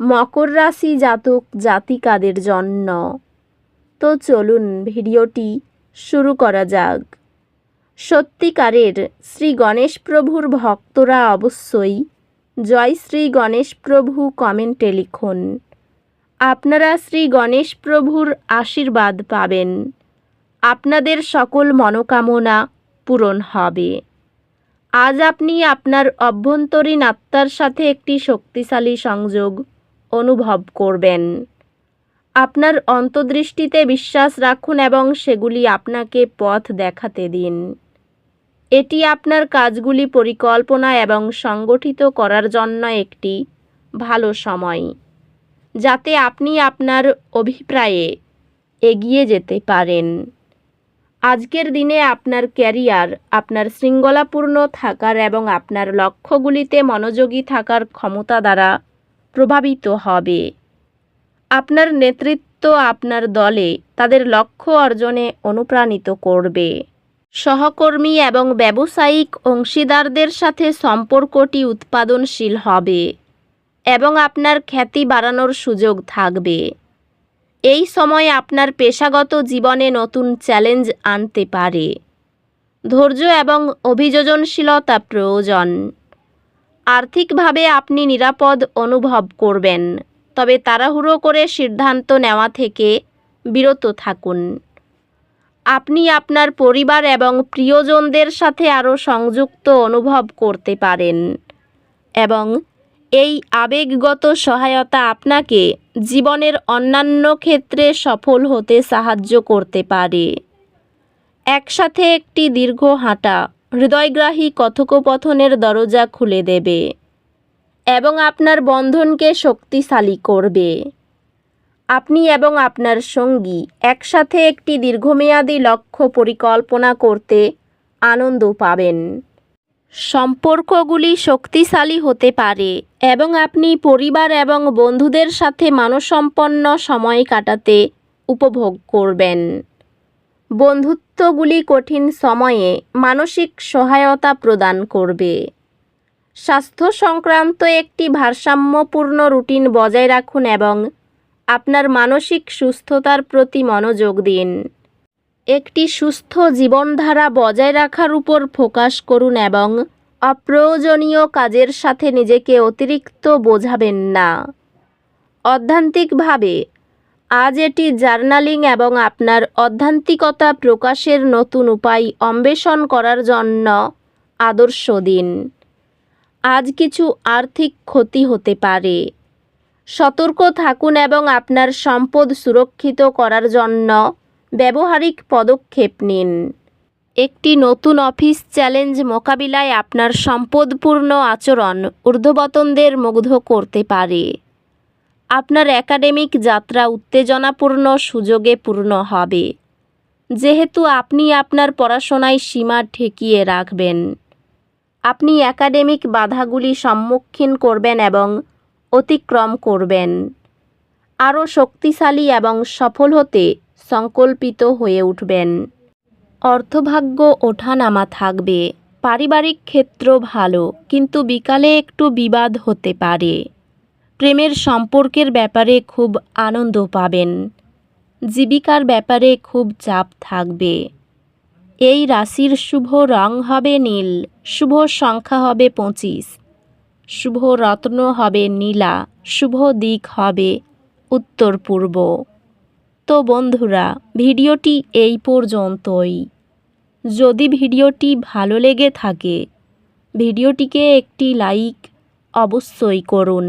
মকর রাশি জাতক জাতিকাদের জন্য। তো চলুন ভিডিওটি শুরু করা যাক। সত্যিকারের শ্রী গণেশ প্রভুর ভক্তরা অবশ্যই জয় শ্রী গণেশ প্রভু কমেন্টে লিখুন। আপনারা শ্রী গণেশ প্রভুর আশীর্বাদ পাবেন। আপনাদের সকল মনোকামনা পূরণ হবে। আজ আপনি আপনার অভ্যন্তরীণ আত্মার সাথে একটি শক্তিশালী সংযোগ অনুভব করবেন। আপনার অন্তর্দৃষ্টিতে বিশ্বাস রাখুন এবং সেগুলি আপনাকে পথ দেখাতে দিন। এটি আপনার কাজগুলি পরিকল্পনা এবং সংগঠিত করার জন্য একটি ভালো সময়, যাতে আপনি আপনার অভিপ্রায়ে এগিয়ে যেতে পারেন। আজকের দিনে আপনার ক্যারিয়ার, আপনার শৃঙ্খলাপূর্ণ থাকার এবং আপনার লক্ষ্যগুলিতে মনোযোগী থাকার ক্ষমতা দ্বারা প্রভাবিত হবে। আপনার নেতৃত্ব আপনার দলে তাদের লক্ষ্য অর্জনে অনুপ্রাণিত করবে। সহকর্মী এবং ব্যবসায়িক অংশীদারদের সাথে সম্পর্কটি উৎপাদনশীল হবে এবং আপনার খ্যাতি বাড়ানোর সুযোগ থাকবে। এই সময় আপনার পেশাগত জীবনে নতুন চ্যালেঞ্জ আনতে পারে। ধৈর্য এবং অভিযোজনশীলতা প্রয়োজন। আর্থিকভাবে আপনি নিরাপদ অনুভব করবেন। তবে তাড়াহুড়ো করে সিদ্ধান্ত নেওয়া থেকে বিরত থাকুন। আপনি আপনার পরিবার এবং প্রিয়জনদের সাথে আরও সংযুক্ত অনুভব করতে পারেন এবং এই আবেগগত সহায়তা আপনাকে জীবনের অন্যান্য ক্ষেত্রে সফল হতে সাহায্য করতে পারে। একসাথে একটি দীর্ঘ হাঁটা হৃদয়গ্রাহী কথোপকথনের দরজা খুলে দেবে এবং আপনার বন্ধনকে শক্তিশালী করবে। আপনি এবং আপনার সঙ্গী একসাথে একটি দীর্ঘমেয়াদী লক্ষ্য পরিকল্পনা করতে আনন্দ পাবেন। সম্পর্কগুলি শক্তিশালী হতে পারে এবং আপনি পরিবার এবং বন্ধুদের সাথে মানসম্পন্ন সময় কাটাতে উপভোগ করবেন। বন্ধুত্বগুলি কঠিন সময়ে মানসিক সহায়তা প্রদান করবে। স্বাস্থ্য সংক্রান্ত একটি ভারসাম্যপূর্ণ রুটিন বজায় রাখুন এবং আপনার মানসিক সুস্থতার প্রতি মনোযোগ দিন। একটি সুস্থ জীবনধারা বজায় রাখার উপর ফোকাস করুন এবং অপ্রয়োজনীয় কাজের সাথে নিজেকে অতিরিক্ত বোঝাবেন না। অধ্যান্তিকভাবে আজ এটি জার্নালিং এবং আপনার অধ্যান্তিকতা প্রকাশের নতুন উপায় অন্বেষণ করার জন্য আদর্শ দিন। আজ কিছু আর্থিক ক্ষতি হতে পারে। সতর্ক থাকুন এবং আপনার সম্পদ সুরক্ষিত করার জন্য ব্যবহারিক পদক্ষেপ নিন। একটি নতুন অফিস চ্যালেঞ্জ মোকাবিলায় আপনার সম্পদপূর্ণ আচরণ ঊর্ধ্ববতনদের মুগ্ধ করতে পারে। আপনার একাডেমিক যাত্রা উত্তেজনাপূর্ণ, সুযোগে পূর্ণ হবে। যেহেতু আপনি আপনার পড়াশোনায় সীমা ঠেকিয়ে রাখবেন। আপনি একাডেমিক বাধাগুলি সম্মুখীন করবেন এবং অতিক্রম করবেন। আরও শক্তিশালী এবং সফল হতে সংকল্পিত হয়ে উঠবেন। অর্থভাগ্য ওঠানামা থাকবে। পারিবারিক ক্ষেত্র ভালো, কিন্তু বিকালে একটু বিবাদ হতে পারে। প্রেমের সম্পর্কের ব্যাপারে খুব আনন্দ পাবেন। জীবিকার ব্যাপারে খুব চাপ থাকবে। এই রাশির শুভ রং হবে নীল, শুভ সংখ্যা হবে পঁচিশ। শুভ রত্ন হবে নীলা, শুভ দিক হবে উত্তর পূর্ব। তো বন্ধুরা, ভিডিওটি এই পর্যন্তই। যদি ভিডিওটি ভালো লেগে থাকে, ভিডিওটিকে একটি লাইক অবশ্যই করুন।